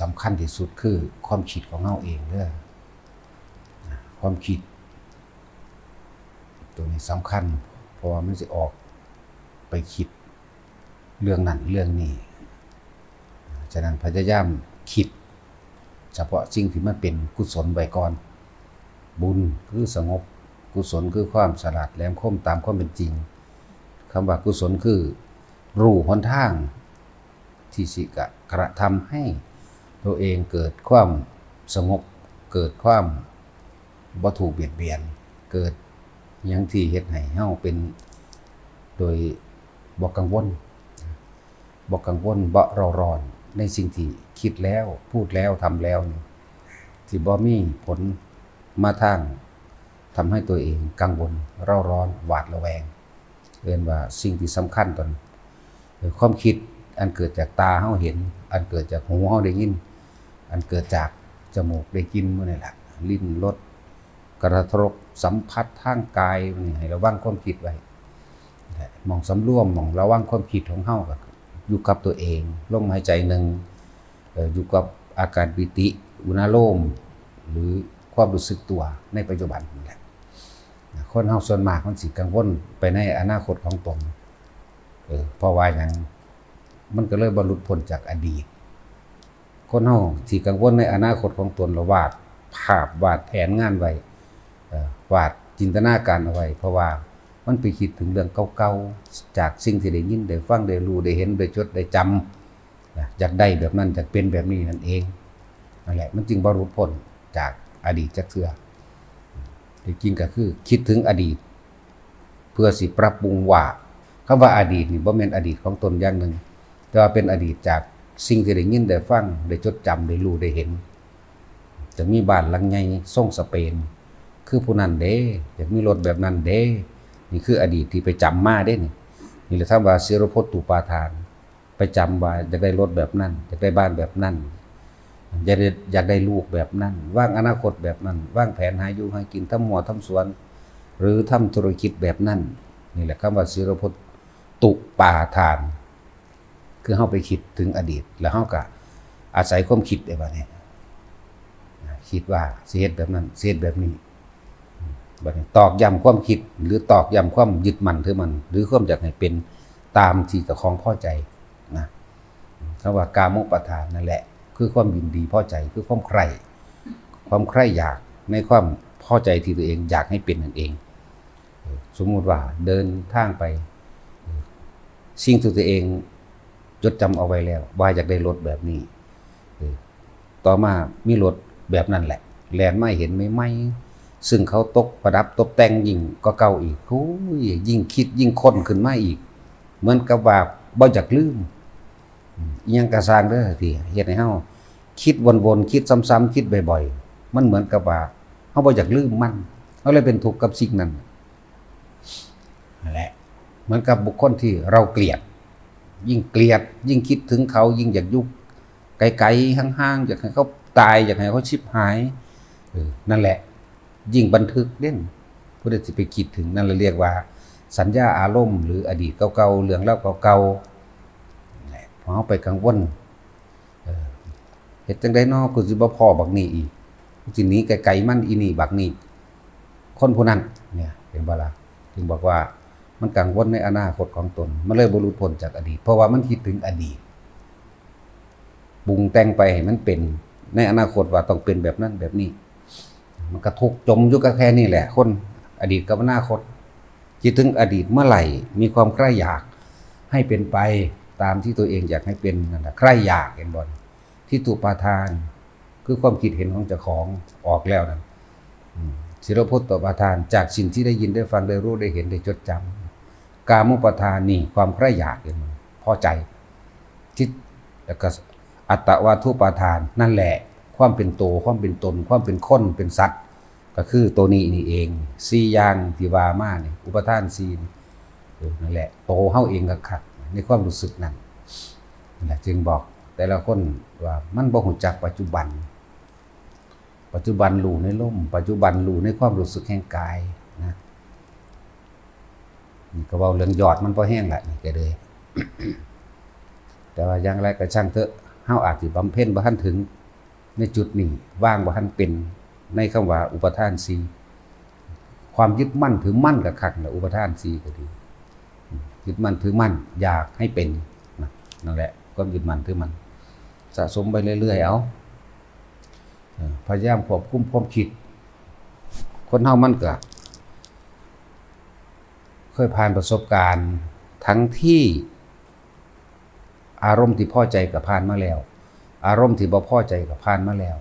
สำคัญที่สุดคือความคิดของเราเองเด้อความคิด ตัวนี้สำคัญ เพราะว่ามันจะออกไปคิดเรื่องนั้นเรื่องนี้ฉะนั้นพยายามคิด เฉพาะสิ่งที่มันเป็นกุศลไว้ก่อน บุญคือสงบกุศลคือความฉลาดแหลมคมตามความเป็นจริงคำว่ากุศลคือ รู้หนทาง ที่สิกะกระทำให้ ตัวเองเกิดความสงบเกิดความบ่ถูกเบียดเบียน เกิดยังที่เฮ็ดให้เฮาเป็นโดยบ่กังวลบ่กังวลบ่เร่าร้อนในสิ่งที่คิดแล้วพูดแล้วทำแล้วนี่ที่บ่มีผลมาทางทำให้ตัวเองกังวลเร่าร้อนหวาดระแวงเรียนว่าสิ่งที่สำคัญตอนความคิดอันเกิดจากตาเฮาเห็น อันเกิดจากหูเฮาได้ยิน อันเกิดจากจมูกได้กินมื้อนี่แหละลิ้นรสกระทบสัมผัสทางกายนี่ให้ระวังความคิดไว้มองสำรวมมองระวังความคิดของเฮาก็อยู่กับตัวเองลมหายใจหนึ่งอยู่กับอาการปิติ อุณาโลม หรือความรู้สึกตัวในปัจจุบันนี่แหละคนเฮาส่วนมากมันสิกังวลไปในอนาคตของตนเออเพราะว่าอย่างมันก็เลยบรรลุพ้นจากอดีต คนเฮาที่กังวลในอนาคตของตนระวาดภาพวาดแผนงานไว้วาดจินตนาการเอาไว้ เพราะว่ามันไปคิดถึงเรื่องเก่าๆจากสิ่งที่ได้ยินได้ฟังได้รู้ได้เห็นได้จดได้จำนะอยากได้แบบนั้นอยากเป็นแบบนี้นั่นเองนั่นแหละมันจึงบรรลุพ้นจากอดีตจักเทื่อดจริงก็คือคิดถึงอดีต เพื่อสิปรับปรุงว่าคำว่าอดีตนี่บ่แม่นอดีตของตนอย่างหนึ่งแต่ว่าเป็นอดีตจาก สิ่งที่ได้ยินได้ฟังได้จดจำได้รู้ได้เห็นจะมีบ้านหลังใหญ่ทรงสเปน คือผู้นั้นเด้อยากมีรถแบบนั้นเด้ นี่คืออดีตที่ไปจำมาเด้นี่นี่แหละท่านว่าเสรพตุปาทาน ไปจำว่าอยากได้รถแบบนั้นอยากได้บ้านแบบนั้นอยากได้อยากได้ลูกแบบนั้น ว่างอนาคตแบบนั้น ว่างแผนหาอยู่หากินทำหมัวทำสวน หรือทำธุรกิจแบบนั้น นี่แหละคำว่าศิรพตุปาทาน คือเฮาไปคิดถึงอดีต แล้วเฮาก็อาศัยความคิดได้บ่เนี่ยคิดว่าสิเฮ็ดแบบนั้นสิเฮ็ดแบบนี้บัดนี้ตอกย้ำความคิด หรือตอกย้ำความยึดมั่นถือมัน หรือความอยากให้เป็นตามที่เจ้าของพ่อใจนะคำว่ากามุปทานนั่นแหละ คือความยินดีพ่อใจคือความใคร่ความใคร่อยากในความพ่อใจที่ตัวเองอยากให้เป็นนั่นเอง สมมุติว่าเดินทางไป สิ่งที่ตัวเอง จดจำเอาไว้แล้ว ว่าอยากได้รถแบบนี้ต่อมามีรถแบบนั้นแหละแลนไม่เห็นไม่ไม่ซึ่งเขาตกประดับตกแต่งยิ่งก็เก่าอีกโอ้ยยิ่งคิดยิ่งค้นขึ้นมาอีก เหมือนกับว่าบ่อยากลืมยังกระสร้างเด้อทีเฮ็ดให้เฮาคิดวนๆคิดซ้ำๆคิดบ่อยๆ มันเหมือนกับว่าเฮาบ่อยากลืมมันเฮาเลยเป็นทุกข์กับสิ่งนั้นนั่นแหละเหมือนกับบุคคลที่เราเกลียด ยิ่งเกลียด ยิ่งคิดถึงเขายิ่งอยากยุกไกลๆห่างๆอยากให้เขาตายอยากให้เขาชิบหายนั่นแหละ ยิ่งบันทึกเด่นผู้ใดสิไปคิดถึงนั่นเราเรียกว่า สัญญาอารมณ์หรืออดีตเก่าๆเรื่องเล่าเก่าๆนั่นแหละพอเขาไปกังวลเออเฮ็ดจังได๋น้อกูสิบ่พอบักนี้อีกกูสินี้ไกลๆมันอีนี่บักนี้คนผู้นั้นเนี่ยเห็นบ่ล่ะถึงบอกว่า มันกังวลในอนาคตของตน มันเลยบรุพ้นจากอดีต เพราะว่ามันคิดถึงอดีตปรุงแต่งไปให้มันเป็น ในอนาคตว่าต้องเป็นแบบนั้นแบบนี้ มันกระทุกจมอยู่กับแค่นี้แหละ คนอดีตกับอนาคตคิดถึงอดีตเมื่อไหร่ มีความใคร่อยากให้เป็นไปตามที่ตัวเองอยากให้เป็นนั่นแหละใคร่อยากเห็นบอลที่ตุปาทาน คือความคิดเห็นของเจ้าของออกแล้วนั่นศิรพจน์ต่อประทาน จากสิ่งที่ได้ยินได้ฟังได้รู้ได้เห็นได้จดจำ กามุปทานนี่ความใคร่อยากเองมันพอใจทิฏแล้วก็อัตตวาทุปาทานนั่นแหละ ความเป็นโตวความเป็นตน ความเป็นคนเป็นสัตว์ ก็คือตัวนี้นี่เองสี่อย่างที่ว่ามาเนี่ยอุปทานสี่นี่เออนั่นแหละโตเฮาเองก็ขัดในความรู้สึกนั้นนั่นแหละจึงบอกแต่ละคนว่ามันบ่หูจักปัจจุบัน ปัจจุบันรู้ในลมปัจจุบันรู้ในความรู้สึกแห่งกายนะ ก็เว้าเรื่องยอดมันพอแห้งแหละนี่ก็เลยแต่ว่าอย่างไรก็ช่างเถอะเฮาอาจสิบำเพ็ญบ่ทันถึง ในจุดนี้ว่างบ่ทันเป็นในคำว่าอุปทานสีความยึดมั่นถือมั่นกับขักนะอุปทานสีก็ดียึดมั่นถือมั่นอยากให้เป็นนั่นแหละความยึดมั่นถือมั่นสะสมไปเรื่อยๆเอาพยายามควบคุมความคิด คนเฮามันก็ เคยผ่านประสบการณ์ ทั้งที่อารมณ์ที่พอใจกับผ่านมาแล้ว อารมณ์ที่บ่พอใจกับผ่านมาแล้ว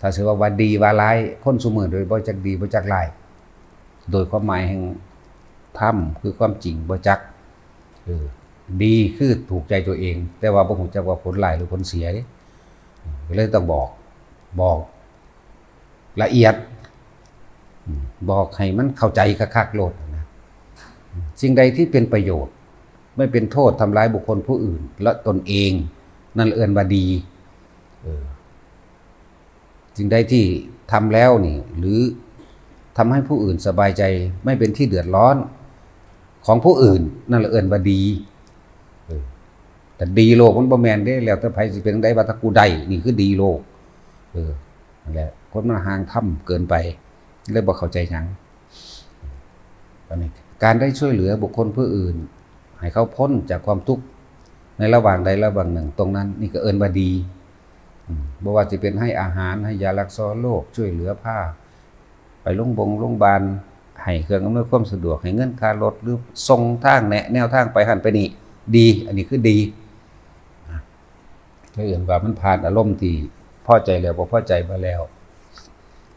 ถ้าถือว่าว่าดีว่าร้ายคนสมือโดยบ่จักดีบ่จักร้ายโดยความหมายแห่งธรรมคือความจริงบ่จักเออดีคือถูกใจตัวเอง แต่ว่าบ่ฮู้จักว่าผลร้ายหรือผลเสียเด้ก็เลยต้องบอกบอกละเอียด บอกให้มันเข้าใจคักๆโลด สิ่งใดที่เป็นประโยชน์ ไม่เป็นโทษทำร้ายบุคคลผู้อื่น และตนเอง นั่นเอื่นว่าดีสิ่งใดที่ทำแล้วนี่ หรือทำให้ผู้อื่นสบายใจ ไม่เป็นที่เดือดร้อนของผู้อื่น นั่นเอื่นว่าดีแต่ดีโลกมันบ่แมนได้แล้วแต่ไผสิเป็นได้ว่าถ้ากูได้นี่คือดีโลก เออนั่นแหละคนมันห่างถ้ำเกินไปเลยบ่เข้าใจยังอันนี้ การได้ช่วยเหลือบุคคลผู้อื่น ให้เขาพ้นจากความทุกข์ในระหว่างใดระหว่างหนึ่ง ตรงนั้น นี่ก็เอินว่าดีอืมบ่ว่าจะเป็นให้อาหารให้ยารักษาโรคช่วยเหลือผ้า ไปโรงบงโรงพยาบาลให้เครื่องอำนวยความสะดวกให้เงินค่ารถหรือส่งทางแนะแนวทางไปหันไปนี่ดี อันนี้คือดีถ้าเอื่นว่ามันผ่านอารมณ์ที่พอใจแล้วบ่พอใจมาแล้ว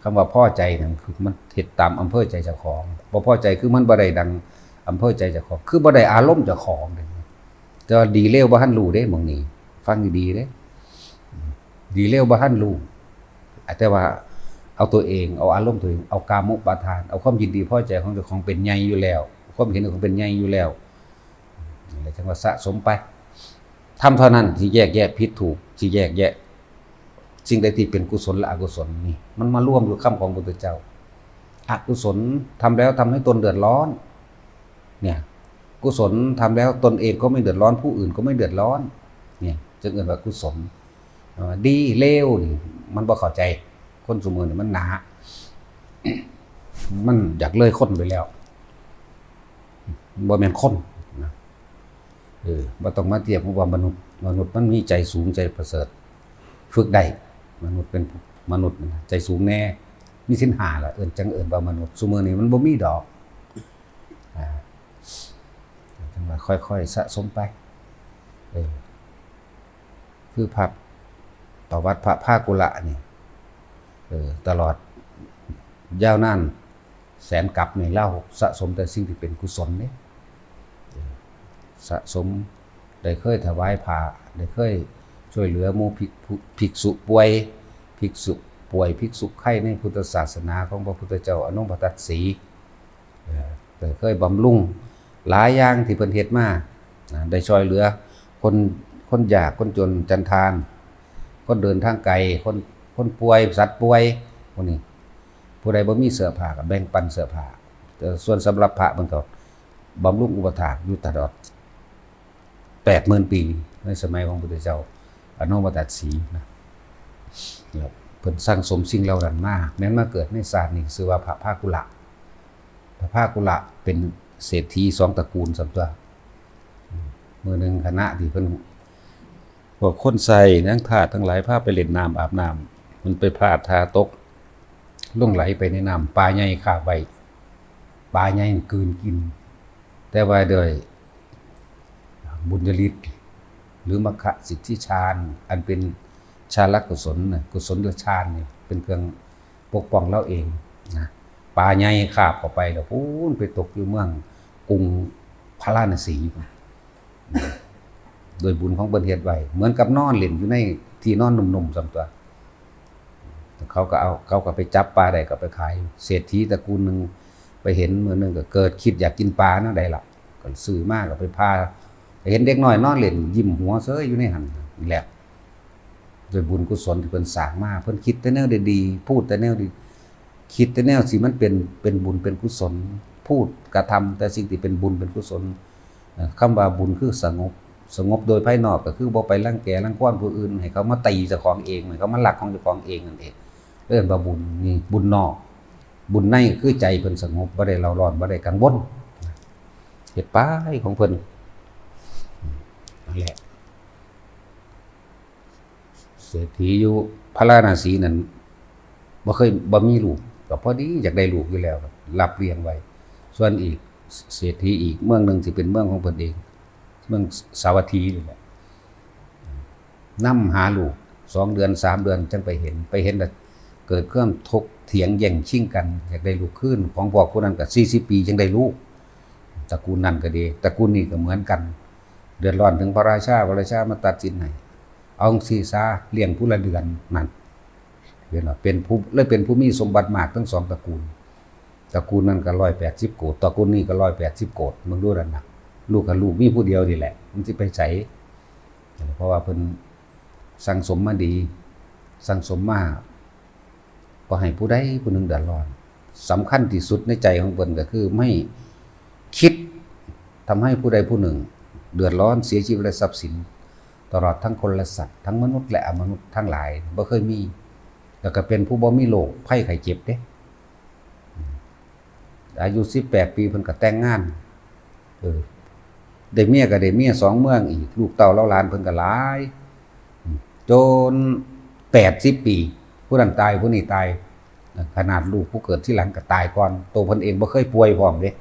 คำว่าพ่อใจนั่นคือมันเฮ็ดตามอำเภอใจเจ้าของบ่พ่อใจคือมันบ่ได้ดังอำเภอใจเจ้าของ คือบ่ได้อารมณ์เจ้าของเด้แต่ว่าดีเลวบ่ทันรู้เด้มองนี้ ฟังดีๆเด้ดีเลวบ่ทันรู้แต่ว่าเอาตัวเองเอาอารมณ์ตัวเองเอากามุปาทาน เอาความยินดีพอใจของเจ้าของเป็นใหญ่อยู่แล้ว ความเห็นของเป็นใหญ่อยู่แล้วนี่แหละจังว่าสะสมไปทำเท่านั้นที่แยกแยะผิดถูกที่แยกแยะ สิ่งใดที่เป็นกุศลและอกุศลนี่มันมาร่วมอยู่คำของพระพุทธเจ้าอกุศลทำแล้วทำให้ตนเดือดร้อน เนี่ยกุศลทำแล้วตนเองก็ไม่เดือดร้อนผู้อื่นก็ไม่เดือดร้อน เนี่ยจึงเรียกว่ากุศลดีเลวนี่มันบ่เข้าใจคนสมือนี่มันหนามันอยากเลยคนไปแล้วบ่แม่นคนนะเออบ่ต้องมาเทียบกับว่ามนุษย์มนุษย์มันมีใจสูงใจประเสริฐ ฝึกได้ มนุษย์เป็นมนุษย์ใจสูงแน่มีสินหาละเอิ้นจังเอิ้นว่ามนุษย์ซุมื้อนี้มันบ่มีดอกจังว่าค่อยๆสะสมไปเออคือพระประวัติพระภากุละนี่เออตลอดยาวนานแสนกับนี่เล่าสะสมแต่สิ่งที่เป็นกุศลเนี่ยสะสมได้เคยถวายผ้าได้เคย ช่วยเหลือมูภิกษุป่วยภิกษุป่วยภิกษุไข้ในพุทธศาสนาของพระพุทธเจ้าอนุปตัสสีเอ่อแต่เคยบำรุงหลายอย่างที่เพิ่นเฮ็ดมาได้ช่วยเหลือ คนคนยากคนจนจันทาน คนเดินทางไกลคนคนป่วยสัตว์ป่วยพวกนี้ผู้ใดบ่มีเสื้อผ้าก็แบ่งปันเสื้อผ้าแต่ส่วนสำหรับพระมันก็บำรุงอุปถากอยู่ตลอดแปดหมื่นปีในสมัยของพระพุทธเจ้า อนุมาตัดสีนะแล้วเพิ่นสร้างสมสิ่งเหล่านั้นมาแม้นมาเกิดในศาสตร์นี่ชื่อว่าพระภากุละพระภากุละเป็นเศรษฐีสองตระกูลสำตัวอืมมือหนึ่งคณะที่เพิ่นพวกคนใส่นังทาทั้งหลายพาไปเล่นน้ำอาบน้ำมันไปพลาดทาตกลงไหลไปในน้ำปลาใหญ่ขาไว้ปลาใหญ่กืนกิน แต่ว่าโดยบุญญาลิต หรือมคสิทธิฌานอันเป็นฌาลักกุศลน่ะกุศลฌานนี่เป็นเครื่องปกป้องเราเองนะปลาใหญ่คาบเข้าไปแล้วพูนไปตกอยู่เมืองกรุงพระราณสีโดยบุญของเบินเฮ็ดไว้เหมือนกับนอนเล่นอยู่ในที่นอนหนุ่มๆสำตัวเขาก็เอาเขาก็ไปจับปลาได้ก็ไปขาย เศรษฐีตระกูลหนึ่งไปเห็นเมือหนึงก็เกิดคิดอยากกินปลาเนาะได้ละก็ซื้อมากก็ไปพา เห็นเด็กน้อยนอนเล่นยิ้มหัวเซ้ยอยู่ในหันนี่แหละโดยบุญกุศลที่เพิ่นสร้างมาเพิ่นคิดแต่แนวดีๆพูดแต่แนวดี คิดแต่แนวสิมันเป็นเป็นบุญเป็นกุศล พูดกระทำแต่สิ่งที่เป็นบุญเป็นกุศลเอ่อคำว่าบุญคือสงบสงบโดยภายนอกก็คือบ่ไปรังแกรังควานผู้อื่นให้เขามาตีเจ้าของเองให้เขามาหลักของเจ้าของเองนั่นเองเรื่องว่าบุญนี่บุญนอก บุญในคือใจเพิ่นสงบบ่ได้เราร้อนบ่ได้กังวลเฮ็ดไปของเพิ่น แหละเศรษฐีอยู่พระราณสีนั้นบ่เคยบ่มีลูกก็พอดีอยากได้ลูกอยู่แล้วรับเลี้ยงไว้ ส่วนอีกเศรษฐีอีกเมืองหนึ่งสิเป็นเมืองของเพิ่นเอง เมืองสาวัตถีนี่แหละนำหาลูกสองเดือนสามเดือนจังไปเห็นไปเห็นแล้วเกิดเครื่องทกเถียงแย่งชิงกัน อยากได้ลูกขึ้น ของพ่อคนนั้นก็40ปีจังได้ลูกตระกูลนั้นก็ดีตระกูลนี้ก็เหมือนกัน เดือดร้อนถึงพระราชาพระราชามาตัดสินให้เอาซีซาเลี้ยงผู้ละเดือนนั่นเห็นเป็นผู้เลยเป็นผู้มีสมบัติมากทั้งสองตระกูลตระกูลนั้นก็ร้อยแปดสิบโกดตระกูลนี้ก็ร้อยแปดสิบโกดมึงดูนั่นนะลูกกับลูกมีผู้เดียวนี่แหละ มันจะไปใส่เพราะว่าเพิ่นสั่งสมมาดี สั่งสมมาก็ให้ผู้ใดผู้หนึ่งเดือดร้อนสำคัญที่สุดในใจของเพิ่นก็คือไม่คิดทำให้ผู้ใดผู้หนึ่ง เดือดร้อนเสียชีวิตและทรัพย์สิน ตลอดทั้งคนและสัตว์ทั้งมนุษย์และอมนุษย์ทั้งหลายบ่เคยมี แล้วก็เป็นผู้บ่มีโรคไข้ไข้เจ็บเด้อายุ18ปีเพิ่นก็แต่งงานเออได้เมียก็ได้เมียสองเมืองอีก ลูกเต้าเล่าลานเพิ่นก็หลายจน80ปี ผู้นั้นตายผู้นี้ตายขนาดลูกผู้เกิดที่หลังก็ตายก่อนตัวเพิ่นเองบ่เคยป่วยพร้อมเด้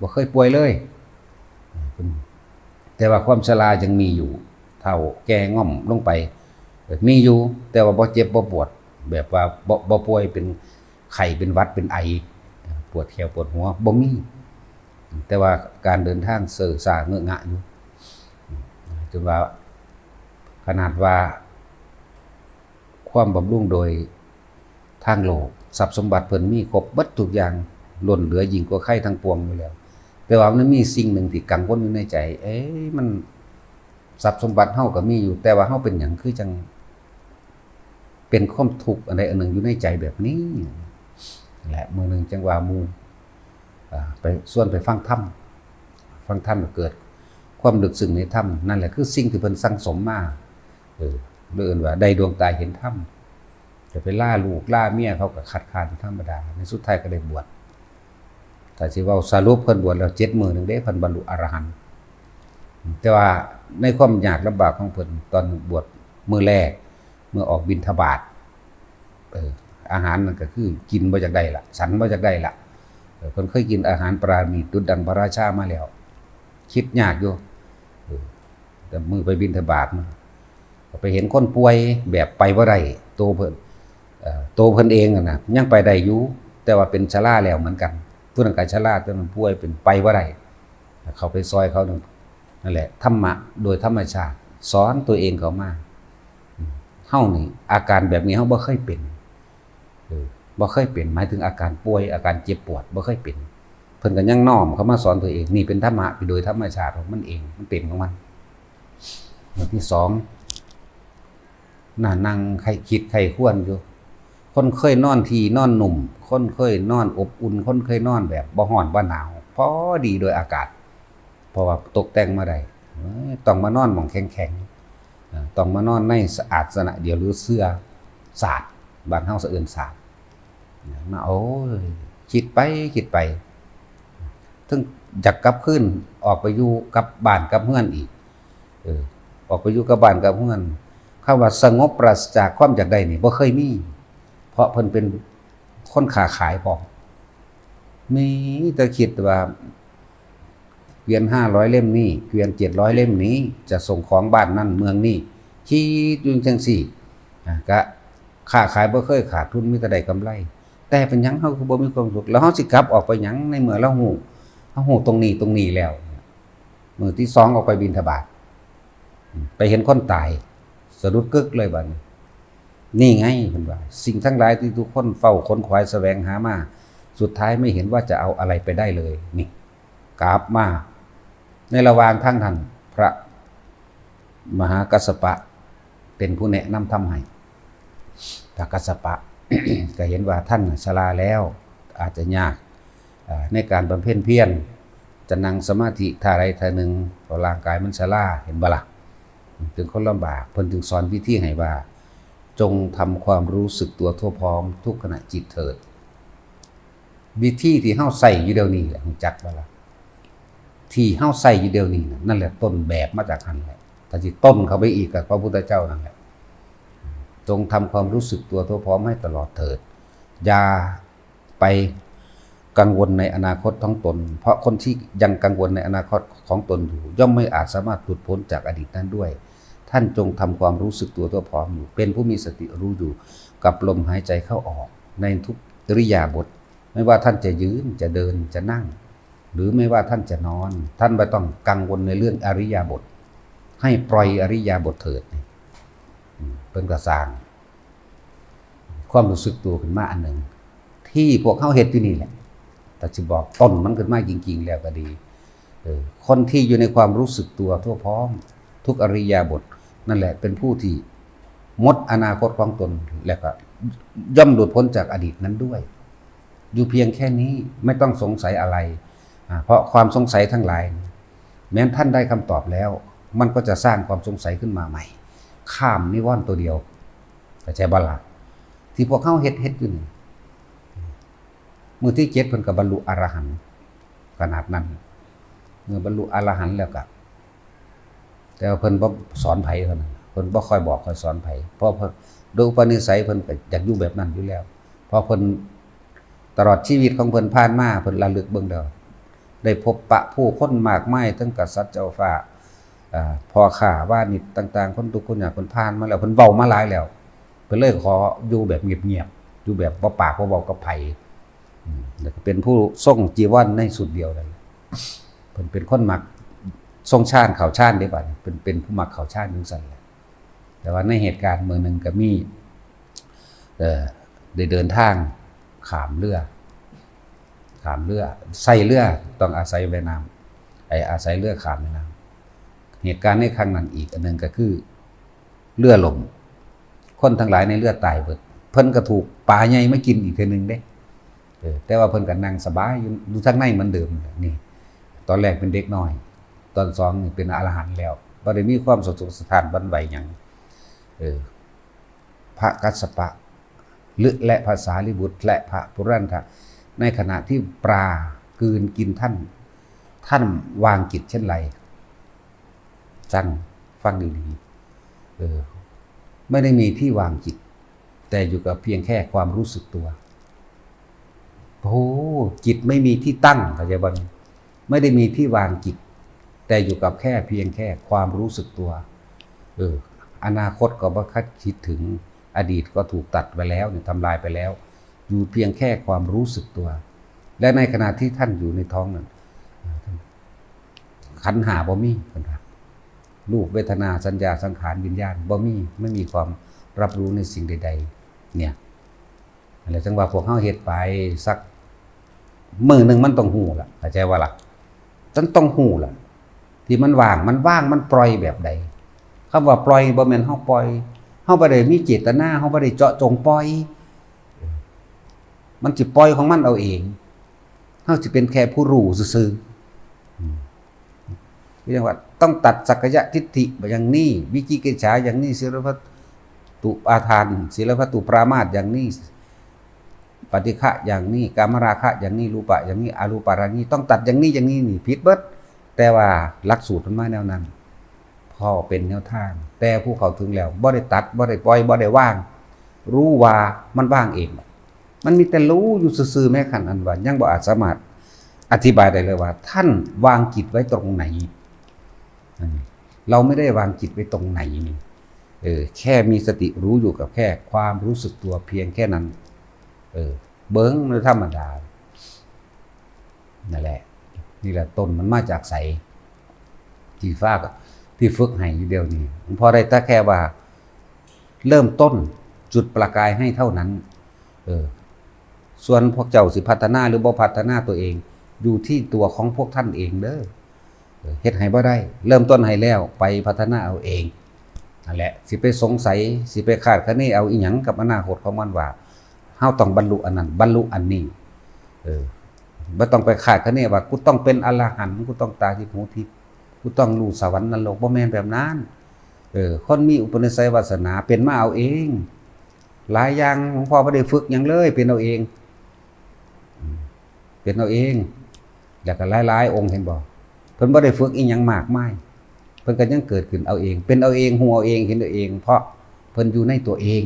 บ่เคยป่วยเลยเพิ่น แต่ว่าความชรายังมีอยู่ เท่าแก่ง่อมลงไป มีอยู่ แต่ว่าบ่เจ็บบ่ปวด แบบว่าบ่บ่ป่วยเป็นไข้เป็นวัดเป็นไอ ปวดแขวปวดหัวบ่มี แต่ว่าการเดินทางเสื่อสาเงอะงะอยู่จนว่าขนาดว่า ความบำรุงโดยทางโลกทรัพย์สมบัติเพิ่นมีครบบัดทุกอย่างล้นเหลือยิ่งกว่าไข่ทั้งปวงอยู่แล้ว แต่ว่ามันมีสิ่งหนึ่งที่กังวลอยู่ในใจ เอ๊ะมันทรัพย์สมบัติเฮาก็มีอยู่ แต่ว่าเฮาเป็นหยังคือจัง เป็นความทุกข์อะไรอันหนึ่งอยู่ในใจแบบนี้แหละมือหนึ่งจังว่ามูไปส่วนไปฟังธรรมฟังธรรมเกิด ความดึกซึ้งในธรรมนั่นแหละคือสิ่งที่เพิ่นสั่งสมมาเออเรื่องว่าได้ดวงตาเห็นธรรมจะไปล่าลูกล่าเมียเขาก็คัดค้านธรรมดาในสุดท้ายก็ได้บวช แต่สิเว่าสรุปเพิ่นบวชแล้วเจ็ดมือหนึ่งได้เพิ่นบรรลุอรหันต์แต่ว่าในความยากลำบากของเพิ่นตอนบวชมือแรกเมื่อออกบิณฑบาตเอออาหารนั่นก็คือกินบ่จากได้ละฉันบ่จากได้ละเออเพิ่นเคยกินอาหารปราณีตดุดดังพระราชามาแล้ว คิดยากอยู่แต่มือไปบิณฑบาตมาไปเห็นคนป่วยแบบไปบ่าได้โตเพิ่นโตเพิ่นเองนะยังไปได้อยู่แต่ว่าเป็นชราแล้วเหมือนกัน ผู้นั้นก็ชราจนมันป่วยเป็นไปบ่ได้เขาไปซอยเขานั่นนั่นแหละธรรมะโดยธรรมชาติสอนตัวเองเขามาเฮานี่อาการแบบนี้เฮาบ่เคยเป็นเออบ่เคยเป็นหมายถึงอาการป่วย อาการเจ็บปวดบ่เคยเป็น เพิ่นก็ยังน้อมเขามาสอนตัวเองนี่เป็นธรรมะโดยธรรมชาติของมันเองมันเป็นของมันอย่างที่สองน่านั่งใครคิดใครควรอยู่ คนเคยนอนทีนอนหนุ่ม คนเคยนอนอบอุ่น คนเคยนอนแบบบ่ร้อนบ่หนาวพอดีโดยอากาศ เพราะว่าตกแต่งมาได้ต้องมานอนหมองแข็งๆต้องมานอนในสะอาดสนะเดียวหรือเสื้อสาดบ้านเฮาสะเอื่นสาดมาโอ้ยคิดไปคิดไปถึงอยากกลับขึ้นออกไปอยู่กับบ้านกับเพื่อนอีกเออออกไปอยู่กับบ้านกับเพื่อนคำว่าสงบปราศจากความอยากได้นี่บ่เคยมี เพราะเพิ่นเป็นคนขาขายของมีแต่คิดว่าเกวียนห้าร้อยเล่มนี้เกวียนเจ็ดร้อยเล่มนี้ จะส่งของบ้านนั่นเมืองนี้คิดอยู่จังสี่อ่ก็ค้าขายบ่เคยขาดทุนมีแต่ได้กำไร แต่เป็นยังเฮาคือบ่มีความสุขแล้วเฮาสิกลับออกไปยังในเมื่อเราฮู้เฮาฮู้ตรงนี้ตรงนี้แล้วมือที่สองออกไปบิณฑบาตไปเห็นคนตาย สะดุดกึกเลยบัดนี้ นี่ไงเพิ่นว่า สิ่งทั้งหลายที่ทุกคนเฝ้าค้นควายแสวงหามา สุดท้ายไม่เห็นว่าจะเอาอะไรไปได้เลย นี่กราบมา ในระหว่างทางท่านพระมหากัสสปะ เป็นผู้แนะนำทำให้พระกัสสปะ ก็เห็นว่าท่านชราแล้ว อาจจะยากในการบำเพ็ญเพียรจะนั่งสมาธิท่าใดท่าหนึ่งร่างกายมันชราเห็นบ่ล่ะถึงคนลำบากเพิ่นถึงสอนวิธีให้ว่า จงทำความรู้สึกตัวทั่วพร้อมทุกขณะจิตเถิด วิธีที่เฮาใส่อยู่เดียวนี้แหละรู้จักบ่ล่ะที่เฮาใส่อยู่เดียวนี้นั่นแหละต้นแบบมาจากหันแหละถ้าสิต้นเข้าไปอีกกับพระพุทธเจ้านั่นแหละจงทำความรู้สึกตัวทั่วพร้อมให้ตลอดเถิด อย่าไปกังวลในอนาคตของตน เพราะคนที่ยังกังวลในอนาคตของตนอยู่ ย่อมไม่อาจสามารถหลุดพ้นจากอดีตนั้นด้วย ท่านจงทำความรู้สึกตัวทั่วพร้อมอยู่ เป็นผู้มีสติรู้อยู่ กับลมหายใจเข้าออก ในทุกอิริยาบถไม่ว่าท่านจะยืนจะเดินจะนั่ง หรือไม่ว่าท่านจะนอน ท่านไม่ต้องกังวลในเรื่องอริยาบถให้ปล่อยอริยาบถเถิดเป็นกระสางความรู้สึกตัวขึ้นมาอันหนึ่ง ที่พวกเขาเห็ดที่นี่แหละ แต่จะบอกต้นมันขึ้นมาจริง ๆ แล้วก็ดีเออคนที่อยู่ในความรู้สึกตัวทั่วพร้อม ทุกอริยาบท นั่นแหละเป็นผู้ที่หมดอนาคตของตนและก็ย่อมหลุดพ้นจากอดีตนั้นด้วย อยู่เพียงแค่นี้ไม่ต้องสงสัยอะไร เพราะความสงสัยทั้งหลาย แม้นท่านได้คำตอบแล้ว มันก็จะสร้างความสงสัยขึ้นมาใหม่ ข้ามนิวรณ์ตัวเดียวแต่ใจบาลาที่พวกเข้าเฮ็ดเฮ็ดอยู่นี่มือที่เจ็ดเพิ่นกับบรรลุอรหันต์ขนาดนั้นเมื่อบรรลุอรหันต์แล้วก็ แต่ว่าเพิ่นบ่สอนไผเท่านั้นเพิ่นบ่ค่อยบอกค่อยสอนไผเพราะเพิ่นโดยอุปนิสัยเพิ่นก็อยากอยู่แบบนั้นอยู่แล้ว เพราะเพิ่นตลอดชีวิตของเพิ่นผ่านมาเพิ่นระลึกเบิ่งเด้อได้พบปะผู้คนมากมายทั้งกษัตริย์เจ้าฟ้าอ่าพ่อข้าว่านิตต่าง ๆ คนทุกคนอย่างเพิ่นผ่านมาแล้วเพิ่นเว้ามาหลายแล้วเพิ่นเลยขออยู่แบบเงียบๆอยู่แบบบ่ปากบ่เว้ากับไผอืมแล้วก็เป็นผู้ทรงจีวรในสุดเดียวเลยเพิ่นเป็นคนมัก ทรงชาติเขาชาติได้บัดนี้เป็นเป็นผู้มักเขาชาติจังซั่นแหละแต่ว่าในเหตุการณ์เมืองหนึ่งก็มีเออได้เดินทางขามเรือ ขามเรือใส่เรือต้องอาศัยแม่น้ำไอ้อาศัยเรือขามแม่น้ำเหตุการณ์ในครั้งนั้นอีกอันหนึ่งก็คือเรือล่มคนทั้งหลายในเรือตายเบิดเพิ่นก็ถูกปลาใหญ่มากินอีกทื่อนึงเด้เออแต่ว่าเพิ่นก็นั่งสบายอยู่อยู่ทางในเหมือนเดิมนี่ ตอนแรกเป็นเด็กน้อย ตอนสองเป็นอรหันต์แล้วบ่ได้มีความสดสถานบันไหวหยังเออพระกัสสปะหรือและภาษาลิบุตร และพระปุรันทะในขณะที่ปลากืนกินท่าน ท่านวางจิตเช่นไรจังฟังดีๆเออไม่ได้มีที่วางจิต แต่อยู่กับเพียงแค่ความรู้สึกตัวโอ้จิตไม่มีที่ตั้งเข้าใจบ้างไม่ได้มีที่วางจิต แต่อยู่กับแค่เพียงแค่ความรู้สึกตัวเอออนาคตก็บ่คัดคิดถึงอดีตก็ถูกตัดไปแล้วเนี่ยทำลายไปแล้ว อยู่เพียงแค่ความรู้สึกตัว และในขณะที่ท่านอยู่ในท้องนั้นขันหาบ่มีเพิ่นว่ารูปเวทนาสัญญาสังขารวิญญาณบ่มีไม่มีความรับรู้ในสิ่งใด ๆ เนี่ยอะไรจังว่าพวกเฮาเฮ็ดไปสักมือหนึ่งมันต้องหูล่ะเข้าใจว่าล่ะฉันต้องหูล่ะ ที่มันว่างมันว่างมันปล่อยแบบใดคำว่าปล่อยบ่แม่นเฮาปล่อยเฮาบ่ได้มีเจตนาเฮาบ่ได้เจาะจงปล่อย มันสิปล่อยของมันเอาเองเฮาสิเป็นแค่ผู้รู้ซื่อๆเรียกว่าต้องตัดสักกายทิฏฐิอย่างนี้ วิจิกิจฉาอย่างนี้ศิลปตุอาทานศิลปตุปรามาสอย่างนี้ปฏิฆะอย่างนี้กามราคะอย่างนี้รูปะอย่างนี้อารูปารานี้ต้องตัดอย่างนี้อย่างนี้นี่ผิดเบิด แต่ว่าหลักสูตรมันมาแนวนั้นพอเป็นแนวทาง แต่ผู้เขาถึงแล้วบ่ได้ตัดบ่ได้ปล่อยบ่ได้ว่าง รู้ว่ามันว่างเอง มันมีแต่รู้อยู่ซื่อๆแม้ขันอันว่ายังบ่อาจสามารถอธิบายได้เลยว่า ท่านวางจิตไว้ตรงไหน เราไม่ได้วางจิตไว้ตรงไหนเออแค่มีสติรู้อยู่กับแค่ความรู้สึกตัวเพียงแค่นั้น เออ เบิ้งหรือธรรมดานั่นแหละ นี่แหละต้นมันมาจากใสที่ฟ้าก็ที่ฝึกให้อยู่เดียวนี้พอได้แต่แค่ว่า เริ่มต้นจุดประกายให้เท่านั้น เออ ส่วนพวกเจ้าสิพัฒนาหรือบ่พัฒนาตัวเอง อยู่ที่ตัวของพวกท่านเองเด้อเออเฮ็ดให้บ่ได้ เริ่มต้นให้แล้วไปพัฒนาเอาเองนั่นแหละ สิไปสงสัย สิไปคาดคะเนเอาอีหยังกับอนาคตของมันว่าเฮาต้องบรรลุอันนั้นบรรลุอันนี้ เออ บ่ต้องไปคาดคะเนว่ากูต้องเป็นอรหันต์กูต้องตาทิพหูทิพย์กูต้องรู้สวรรค์นรกบ่แม่นแบบนั้นเออคนมีอุปนิสัยวาสนาเป็นมาเอาเอง หลายอย่างหลวงพ่อบ่ได้ฝึกยังเลย เป็นเอาเอง เป็นเอาเองแล้วก็หลายๆองค์เห็นบ่เพิ่นบ่ได้ฝึกอีหยังมากมายเพิ่นก็ยังเกิดขึ้นเอาเอง เป็นเอาเองฮู้เอาเองเห็นเอาเอง เพราะเพิ่นอยู่ในตัวเอง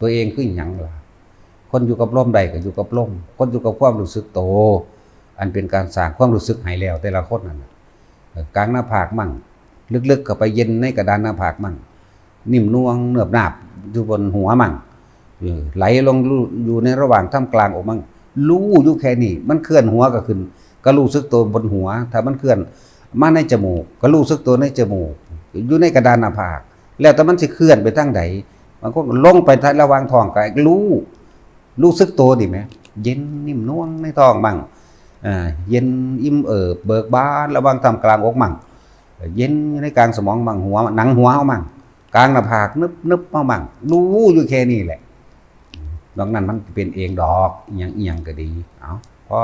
ตัวเองคือหยังล่ะ คนอยู่กับลมใดก็อยู่กับลมคนอยู่กับความรู้สึกโต อันเป็นการสร้างความรู้สึกให้แล้ว แต่ละคนนั่นกลางหน้าผากมั่ง ลึกๆเข้าไปเย็นในกระดานหน้าผากมั่ง นิ่มนวงเนือบหนาบอยู่บนหัวมั่งไหลลงอยู่ในระหว่างท่ามกลางอกมั่งรู้อยู่แค่นี้มันเคลื่อนหัวก็ขึ้น ก็รู้สึกตัวบนหัว ถ้ามันเคลื่อนมาในจมูก ก็รู้สึกตัวในจมูก อยู่ในกระดานหน้าผาก แล้วแต่มันสิเคลื่อนไปทางใดมันก็ลงไปทางระหว่างท้องก็รู้ รู้สึกตัวดิไหมเย็นนิ่มนวลในท้องมั่งอ่าเย็นอิ่มเอิบเบิกบานระหว่างทำกลางอกมั่งเย็นในกลางสมองมั่งหัวหนังหัวเอามั่งกลางหน้าผากนึบนึบเอามั่งรู้อยู่แค่นี้แหละดังนั้นมันเป็นเองดอกอหยังอหยังก็ดีเอาพอ